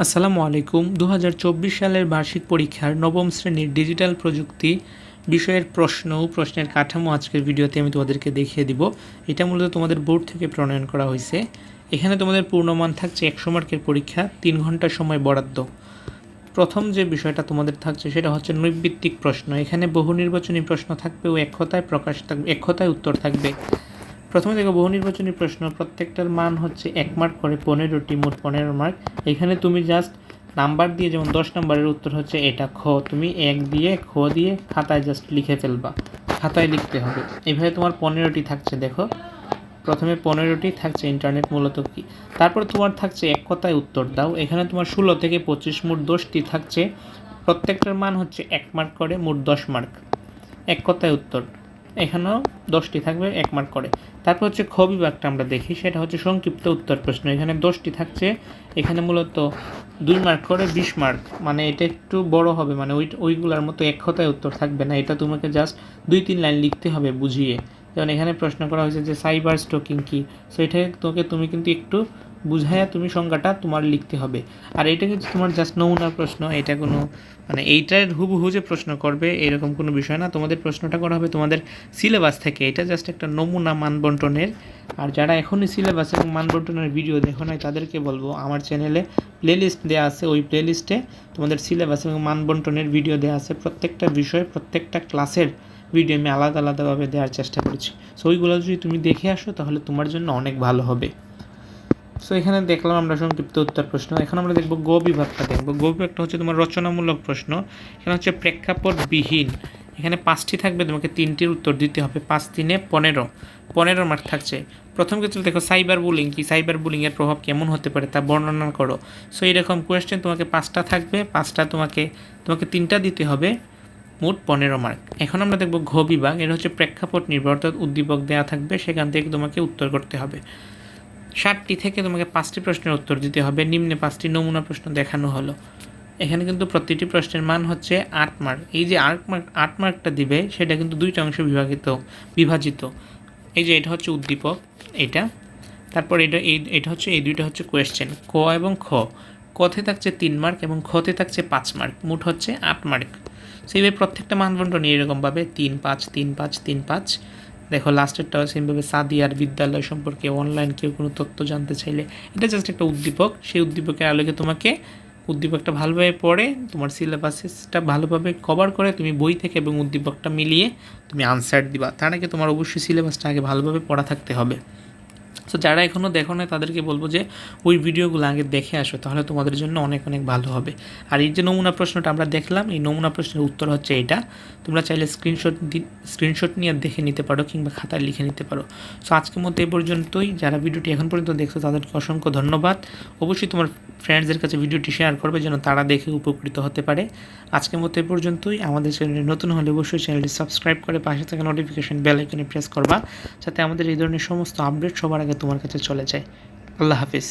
আসসালামু আলাইকুম। দু হাজার চব্বিশ সালের বার্ষিক পরীক্ষার নবম শ্রেণির ডিজিটাল প্রযুক্তি বিষয়ের প্রশ্ন প্রশ্নের কাঠামো আজকের ভিডিওতে আমি তোমাদেরকে দেখিয়ে দিব। এটা মূলত তোমাদের বোর্ড থেকে প্রণয়ন করা হয়েছে। এখানে তোমাদের পূর্ণমান থাকছে একশো মার্কের পরীক্ষা, তিন ঘণ্টা সময় বরাদ্দ। প্রথম যে বিষয়টা তোমাদের থাকছে সেটা হচ্ছে নৈর্ভিত্তিক প্রশ্ন। এখানে বহু নির্বাচনী প্রশ্ন থাকবে ও এক কথায় প্রকাশ থাকবে এক কথায় উত্তর থাকবে। প্রথমে দেখো, বহু নির্বাচনী প্রশ্ন, প্রত্যেকটার মান হচ্ছে এক মার্ক করে পনেরোটি, মোট পনেরো মার্ক এখানে তুমি জাস্ট নাম্বার দিয়ে, যেমন দশ নাম্বারের উত্তর হচ্ছে এটা, খ। তুমি এক দিয়ে, খ দিয়ে খাতায় জাস্ট লিখে ফেলবা। খাতায় লিখতে হবে। এইভাবে তোমার পনেরোটি থাকছে, দেখো। প্রথমে পনেরোটি থাকছে ইন্টারনেট মূলত কি? তারপর তোমার থাকছে এক কথায় উত্তর দাও। এখানে তোমার ষোলো থেকে পঁচিশ, মোট দশটি থাকছে। প্রত্যেকটার মান হচ্ছে এক মার্ক করে, মোট দশ মার্ক এক কথায় উত্তর। এখানেও দশটি থাকবে, এক মার্ক করে। তারপর হচ্ছে খ বিভাগটা আমরা দেখি, সেটা হচ্ছে সংক্ষিপ্ত উত্তর প্রশ্ন। এখানে দশটি থাকছে। এখানে মূলত দুই মার্ক করে বিশ মার্ক মানে এটা একটু বড় হবে মানে ওই ওইগুলোর মতো এক কথায় উত্তর থাকবে না। এটা তোমাকে জাস্ট দুই তিন লাইন লিখতে হবে বুঝিয়ে। যেমন এখানে প্রশ্ন করা হয়েছে যে সাইবার স্টোকিং কী? সো এটা তোকে তুমি কিন্তু একটু বুঝাইয়া তুমি সংজ্ঞাটা তোমার লিখতে হবে। আর এটা কিন্তু তোমার জাস্ট নমুনার প্রশ্ন, এটা কোনো মানে এইটার হুবহু যে প্রশ্ন করবে এরকম কোনো বিষয় না। তোমাদের প্রশ্নটা করা হবে তোমাদের সিলেবাস থেকে। এটা জাস্ট একটা নমুনা মানবন্টনের। আর যারা এখনই সিলেবাস এবং মানবন্টনের ভিডিও দেখো নাই, তাদেরকে বলব, আমার চ্যানেলে প্লেলিস্ট দেওয়া আছে। ওই প্লেলিস্টে তোমাদের সিলেবাস এবং মানবন্টনের ভিডিও দেওয়া আছে। প্রত্যেকটা বিষয়, প্রত্যেকটা ক্লাসের ভিডিও আমি আলাদা আলাদাভাবে দেওয়ার চেষ্টা করেছি। সো ওইগুলো যদি তুমি দেখে আসো, তাহলে তোমার জন্য অনেক ভালো হবে। সো এখানে দেখলাম আমরা সংক্ষিপ্ত উত্তর প্রশ্ন। এখন আমরা দেখব গ বিভাগটা দেখব। গ বিভাগটা হচ্ছে তোমার রচনামূলক প্রশ্ন। এখানে হচ্ছে প্রেক্ষাপট বিহীন এখানে পাঁচটি থাকবে, তোমাকে তিনটির উত্তর দিতে হবে। পাঁচ, তিনে পনেরো। পনেরো মার্ক থাকছে। প্রথম ক্ষেত্রে দেখো সাইবার বুলিং কি সাইবার বুলিংয়ের প্রভাব কেমন হতে পারে তা বর্ণনা করো। সো এরকম কোয়েশ্চেন তোমাকে পাঁচটা থাকবে। পাঁচটা তোমাকে তোমাকে তিনটা দিতে হবে। মোট পনেরো মার্ক এখন আমরা দেখব ঘ বিভাগ এটা হচ্ছে প্রেক্ষাপট নির্ভর, অর্থাৎ উদ্দীপক দেওয়া থাকবে, সেখান থেকে তোমাকে উত্তর করতে হবে। ষাটটি থেকে তোমাকে পাঁচটি প্রশ্নের উত্তর দিতে হবে, নিম্নে পাঁচটি নমুনা প্রশ্ন দেখানো হলো। এখানে কিন্তু প্রতিটি প্রশ্নের মান হচ্ছে আট মার্ক এই যে আট মার্ক আট মার্কটা দিবে, সেটা কিন্তু দুইটা অংশে বিভাগিত, বিভাজিত। এই যে এটা হচ্ছে উদ্দীপক, এটা। তারপর এটা, এই, এটা হচ্ছে, এই দুইটা হচ্ছে কোয়েশ্চেন ক এবং খ। কথে থাকছে তিন মার্ক এবং খতে থাকছে পাঁচ মার্ক মোট হচ্ছে আট মার্ক সেইভাবে প্রত্যেকটা মানদণ্ড নিয়ে এরকমভাবে তিন পাঁচ তিন পাঁচ তিন পাঁচ। দেখো লাস্টেরটাও সেমভাবে সাদিয়ার বিদ্যালয় সম্পর্কে অনলাইন কেউ কোনো তথ্য জানতে চাইলে, এটা জাস্ট একটা উদ্দীপক। সেই উদ্দীপকের আলোকে তোমাকে উদ্দীপকটা ভালোভাবে পড়ে, তোমার সিলেবাসটা ভালোভাবে কভার করে তুমি বই থেকে এবং উদ্দীপকটা মিলিয়ে তুমি আনসার দিবা। তার আগে তোমার অবশ্যই সিলেবাসটা আগে ভালোভাবে পড়া থাকতে হবে। সো যারা এখনও দেখো না তাদেরকে বলব যে, ওই ভিডিওগুলো আগে দেখে আসো, তাহলে তোমাদের জন্য অনেক অনেক ভালো হবে। আর এই যে নমুনা প্রশ্নটা আমরা দেখলাম, এই নমুনা প্রশ্নের উত্তর হচ্ছে এটা। তোমরা চাইলে স্ক্রিনশট স্ক্রিনশট নিয়ে দেখে নিতে পারো কিংবা খাতায় লিখে নিতে পারো। সো আজকের মধ্যে এ পর্যন্তই। যারা ভিডিওটি এখন পর্যন্ত দেখছ, তাদেরকে অসংখ্য ধন্যবাদ। অবশ্যই তোমার ফ্রেন্ডসদের কাছে ভিডিওটি শেয়ার করবে, যেন তারা দেখে উপকৃত হতে পারে। আজকের মতো এই পর্যন্তই। আমাদের চ্যানেলে নতুন হলে অবশ্যই চ্যানেলটি সাবস্ক্রাইব করে পাশে থাকা নোটিফিকেশন বেল আইকনে প্রেস করবা, যাতে আমাদের এই ধরনের সমস্ত আপডেট সবার আগে তোমার কাছে চলে যায়। আল্লাহ হাফিজ।